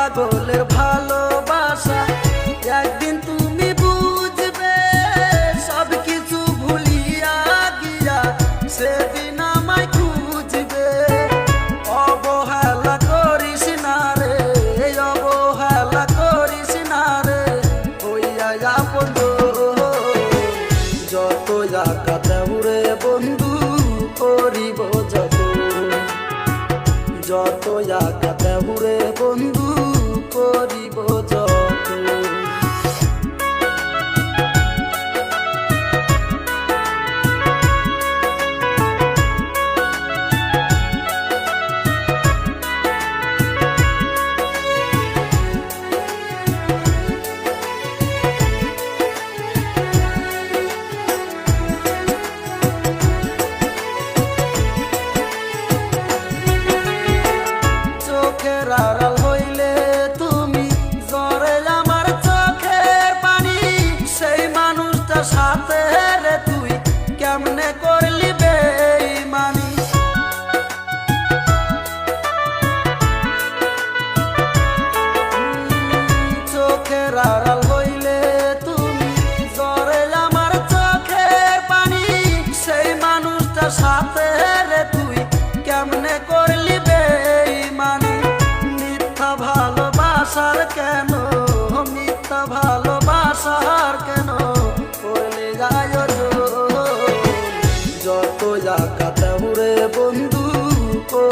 পাগলের ভালোবাসা। একদিন তুমি বুঝবে, সব কিছু ভুলিয়া গিয়া সেদিন আমায় খুঁজবে। অবহেলা করিস না রে অবহেলা করিস না রে ওইয়া বন্ধু যত একা দেউরে বন্ধু করিব যত। যত একা দেউরে বন্ধু আড়াল হইলে তুমি জ্বরে আমার চোখের পানি। সেই মানুষটা সাথে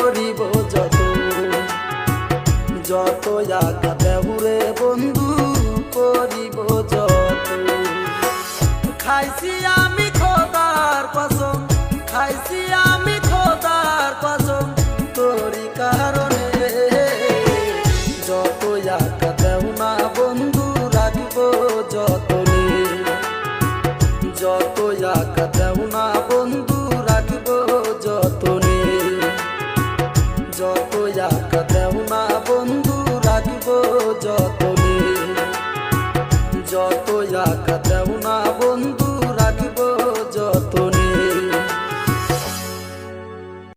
করিব যত যত জাগা দেহুরে বন্ধু, করিব যত খাইছি আমি খোদার কসম, খাইছি আমি খোদার কসম তোরি কারণে। যত দেও না বন্ধু, রাখব যতনে যত যত আঘাত দেও না বন্ধু।